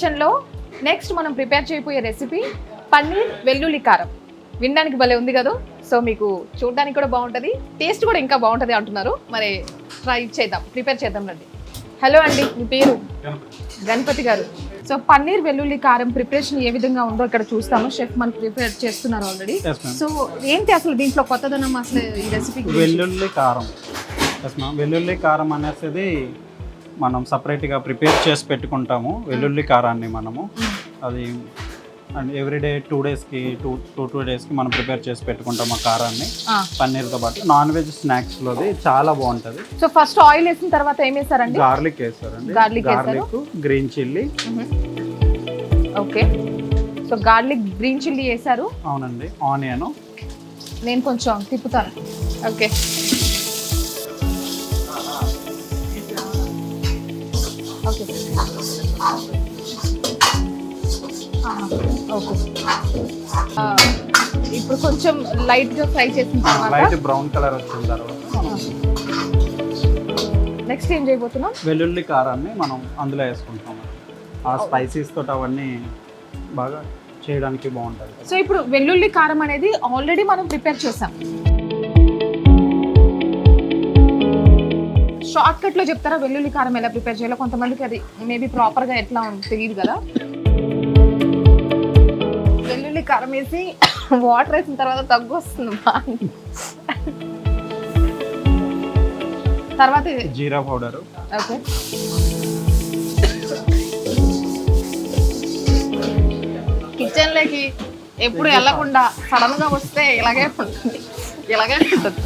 కిచెన్లో నెక్స్ట్ మనం ప్రిపేర్ చేయబోయే రెసిపీ పన్నీర్ వెల్లుల్లి కారం. వినడానికి భలే ఉంది కదా? సో మీకు చూడడానికి కూడా బాగుంటుంది టేస్ట్ కూడా ఇంకా బాగుంటుంది అంటున్నారు. మరి ట్రై చేద్దాం ప్రిపేర్ చేద్దాం రండి. హలో అండి మీ పేరు? గణపతి. గారు. సో పన్నీర్ వెల్లుల్లి కారం ప్రిపరేషన్ ఏ విధంగా ఉందో ఇక్కడ చూస్తాము. షెఫ్ మనకు ప్రిపేర్ చేస్తున్నారు ఆల్రెడీ సో ఏంటి అసలు దీంట్లో కొత్తదనం అసలు ఈ రెసిపీ వెల్లుల్లి కారం. వెల్లుల్లి కారం అనేసి మనం సపరేట్గా ప్రిపేర్ చేసి పెట్టుకుంటాము. వెల్లుల్లి కారాన్ని మనము. అది అండ్ ఎవ్రీడే టూ డేస్కి టూ టూ టూ డేస్కి మనం ప్రిపేర్ చేసి పెట్టుకుంటాం ఆ కారాన్ని. పన్నీర్తో పాటు నాన్ వెజ్ స్నాక్స్లోది చాలా బాగుంటుంది. సో ఫస్ట్ ఆయిల్ వేసిన తర్వాత ఏం వేస్తారండి గార్లిక్ వేస్తారండి Garlic వేస్తారు. Garlic green chilli. Okay. So garlic green chilli వేసారు. అవునండి. ఆనియన్. నేను కొంచెం తిప్పుతాను. ఓకే. ఓకే. ఓకే. ఇప్పుడు కొంచెం లైట్గా ఫ్రై చేసిన తర్వాత లైట్ బ్రౌన్ కలర్ వచ్చిన తర్వాత నెక్స్ట్ ఏం చేయబోతున్నాం? వెల్లుల్లి కారాన్ని మనం అందులో వేసుకుంటాం. ఆ స్పైసీస్ తోటి అవన్నీ బాగా చేయడానికి బాగుంటుంది సో ఇప్పుడు వెల్లుల్లి కారం అనేది ఆల్రెడీ మనం ప్రిపేర్ చేసాం. షార్ట్ కట్లో చెప్తారా? వెల్లుల్లి కారం ఎలా ప్రిపేర్ చేయాలో? కొంతమందికి అది మేబీ ప్రాపర్గా ఎట్లా తెలియదు కదా. వెల్లుల్లి కారం వేసి వాటర్ వేసిన తర్వాత తగ్గు వస్తుంది బాగా. తర్వాత జీరా పౌడరు. ఓకే. కిచెన్లోకి ఎప్పుడు వెళ్ళకుండా సడన్గా వస్తే ఇలాగే ఉంటుంది. ఇలాగే ఉంటుంది.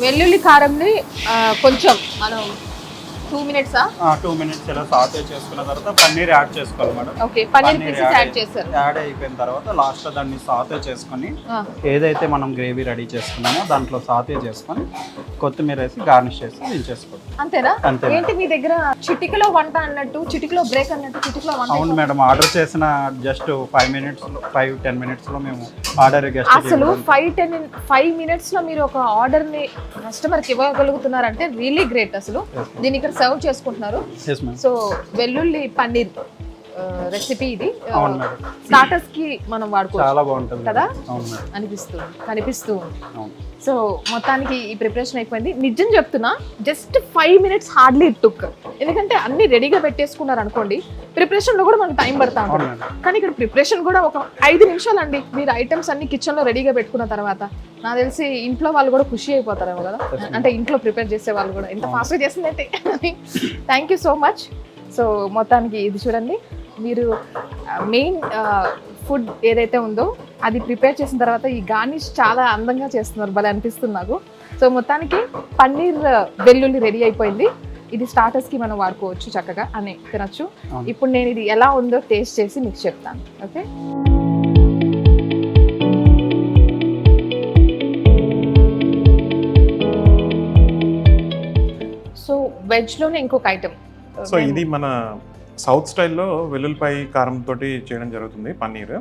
వెల్లుల్లి కారంని కొంచెం మనం టూ మినిట్సా? టూ మినిట్స్ ఇలా సాటే చేసుకున్న తర్వాత పన్నీర్ యాడ్ చేసుకోవాలి madam. Okay paneer pieces add చేశారు. యాడ్ అయిపోయిన తర్వాత లాస్ట్ దాన్ని సాతే చేసుకొని ఏదైతే మనం గ్రేవీ రెడీ చేసుకున్నామో దాంట్లో సాతే చేసుకొని కొత్తిమీర వేసి గార్నిష్ చేసి దించేసుకోవాలి. అంతేనా? అంతే ఏంటి మీ దగ్గర చిటికలో వంట అన్నట్టు చిటికలో బ్రేక్ అన్నట్టు చిటికలో వంట అవును మేడం ఆర్డర్ చేసిన just five minutes five ten మినిట్స్లో మేము ఆర్డర్ గెస్ట్ అసలు ఫైవ్ టెన్ ఫైవ్ మినిట్స్లో మీరు ఒక ఆర్డర్ని కస్టమర్కి ఇవ్వగలుగుతున్నారంటే రియలీ గ్రేట్ అసలు. దీన్ని ఇక్కడ సర్వ్ చేసుకుంటున్నారు. సో వెల్లుల్లి పన్నీర్ రెసిపీ ఇది. స్టార్టర్స్కి మనం వాడుకోవచ్చు. కదా? అనిపిస్తుంది. కనిపిస్తూ సో మొత్తానికి ఈ ప్రిపరేషన్ అయిపోయింది. నిజం చెప్తున్నా just five minutes hardly took ఎందుకంటే అన్ని రెడీగా పెట్టేసుకున్నారు అనుకోండి ప్రిపరేషన్లో కూడా మనకు టైం పడతా ఉంటుంది. కానీ ఇక్కడ ప్రిపరేషన్ కూడా ఒక ఐదు నిమిషాలు అండి మీరు ఐటమ్స్ అన్ని కిచెన్లో రెడీగా పెట్టుకున్న తర్వాత. నాకు తెలిసి ఇంట్లో వాళ్ళు కూడా ఖుషి అయిపోతారేమో కదా. అంటే ఇంట్లో ప్రిపేర్ చేసే వాళ్ళు కూడా. ఎంత ఫాస్ట్గా చేసిందంటే. Thank you so much so మొత్తానికి ఇది చూడండి. మీరు మెయిన్ ఫుడ్ ఏదైతే ఉందో అది ప్రిపేర్ చేసిన తర్వాత ఈ గార్నిష్ చాలా అందంగా చేస్తున్నారు. భలే అనిపిస్తుంది నాకు. సో మొత్తానికి పన్నీర్ వెల్లుల్లి రెడీ అయిపోయింది. ఇది స్టార్టర్స్కి మనం వాడుకోవచ్చు చక్కగా అని తినచ్చు. ఇప్పుడు నేను ఇది ఎలా ఉందో టేస్ట్ చేసి మీకు చెప్తాను. ఓకే సో వెజ్లోనే ఇంకొక ఐటమ్ సో ఇది మన సౌత్ స్టైల్లో వెల్లుల్లిపాయ కారం తోటి చేయడం జరుగుతుంది పన్నీర్.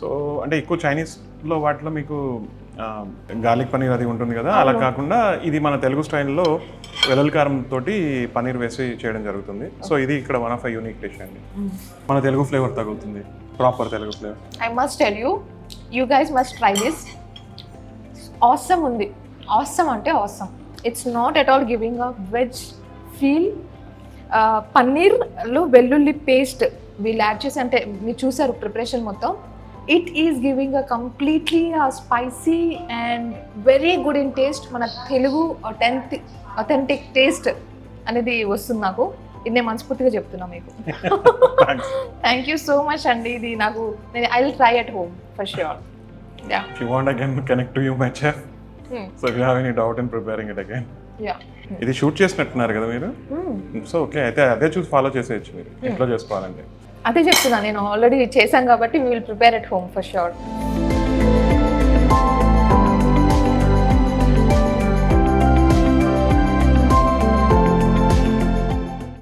సో అంటే ఎక్కువ చైనీస్లో వాటిలో మీకు గార్లిక్ పన్నీర్ అది ఉంటుంది కదా అలా కాకుండా ఇది మన తెలుగు స్టైల్లో వెల్లుల్లి కారం తోటి పన్నీర్ వేసి చేయడం జరుగుతుంది. సో ఇది ఇక్కడ వన్ ఆఫ్ యూనిక్ డిష్ అండి. మన తెలుగు ఫ్లేవర్ తగులుతుంది proper Telugu flavour. I must tell you you guys must try this awesome ఉంది. ఆసమ్ అంటే awesome it's not at all giving a veg feel పన్నీర్లో వెల్లుల్లి పేస్ట్ వీళ్ళు యాడ్ చేసి అంటే మీరు చూసారు ప్రిపరేషన్ మొత్తం. It is giving a completely spicy and very good in taste మన తెలుగు అథెంటిక్ అథెంటిక్ టేస్ట్ అనేది వస్తుంది నాకు. ఇది నేను మనస్ఫూర్తిగా చెప్తున్నా మీకు. థ్యాంక్ యూ సో మచ్ అండి. ఇది నాకు నేను I will try at home for sure ya you want connect to you my chef so you have any doubt in preparing it again ఇది షూట్ చేసినట్టున్నారు కదా మీరు? సో ఓకే అయితే అదే చూసి ఫాలో చేసేయచ్చు మీరు. ఇంట్లో చేసుకోవాలంటే? అదే చెప్తున్నా నేను ఆల్రెడీ చేశాను కాబట్టి we will prepare at home for sure